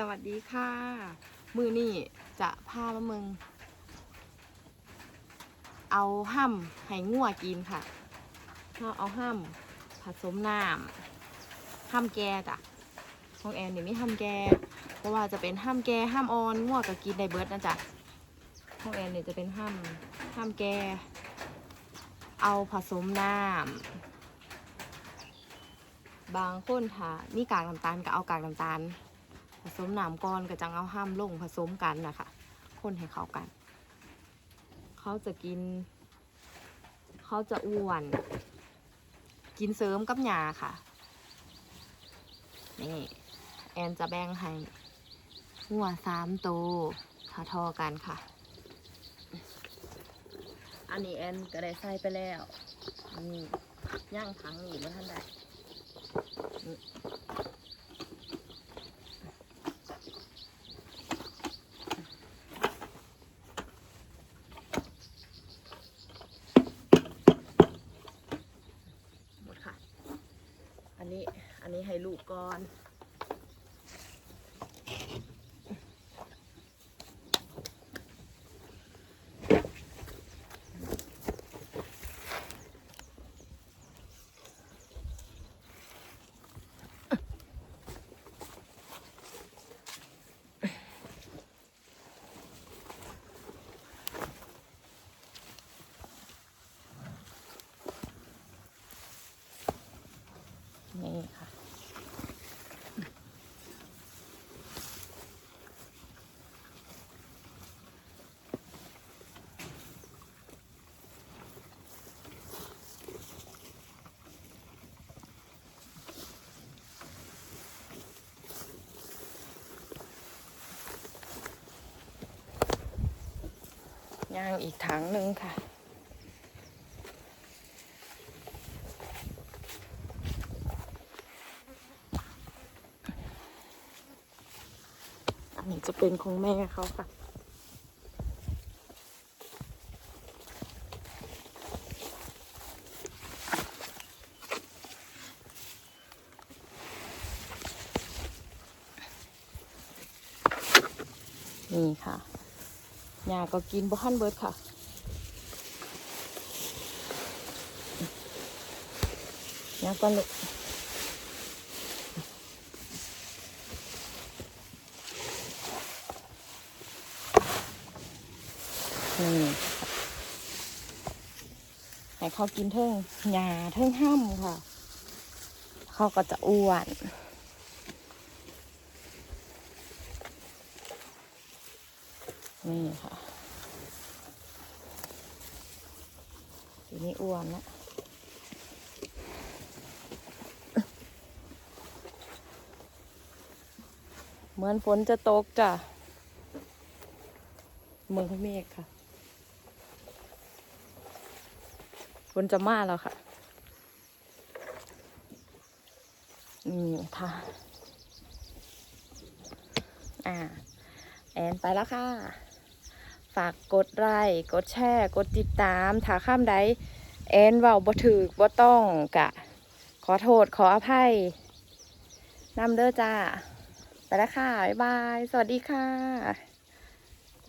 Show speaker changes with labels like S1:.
S1: สวัสดีค่ะ มือนี่จะพามาเมืองเอาห้ำให้งัวกินค่ะเราเอาห้ำผสมน้ำห้ำแกจ้ะของแอนนี่ไม่ห้ำแกเพราะว่าจะเป็นห้ำแกห้ำออนงัวก็กินได้เบิร์ดนะจ๊ะของแอนเนี่ยจะเป็นห้ำห้ำแก เอาผสมน้ำบางคนถ้ามีกากน้ำตาลก็เอากากน้ำตาล สมน้ำก่อนก็จังเอาห้ามลงผสมกันนะคะคนให้เข้ากัน เขาจะกิน เขาจะอ้วน กินเสริมกับหยาค่ะ นี่ แอนจะแบ่งให้หัวสามโตวทอๆกันค่ะ อันนี้แอนก็ได้ใส่ไปแล้วนี่ย่างทั้งนี่มาท่านใดนี่ หมดค่ะ อันนี้ อันนี้ให้ลูกก่อน นี่ค่ะ ย่างอีกถังหนึ่งค่ะ อันนี้จะเป็นของแม่เขาค่ะนี่ค่ะยาก็กินบ่ฮันเบิร์ดค่ะ ยาก็เลยนี่ให้ เขากินเทิงหญ้าเทิงห้ำค่ะ เขาก็จะอ้วนนี่ค่ะทีนี้อ้วนนะเหมือนฝนจะตกจ้ะเมืองเมฆค่ะ ฝ นจะมาแล้วค่ะ นี่ค่ะ อ่า แอนไปแล้วค่ะ ฝากกดไลค์กดแชร์ กดติดตามถ้าข้ามใดแอนเว้าบ่ถือบ่ต้องกะ ขอโทษขออภัยนำเด้อจ้า ไปแล้วค่ะ บ๊ายบาย สวัสดีค่ะ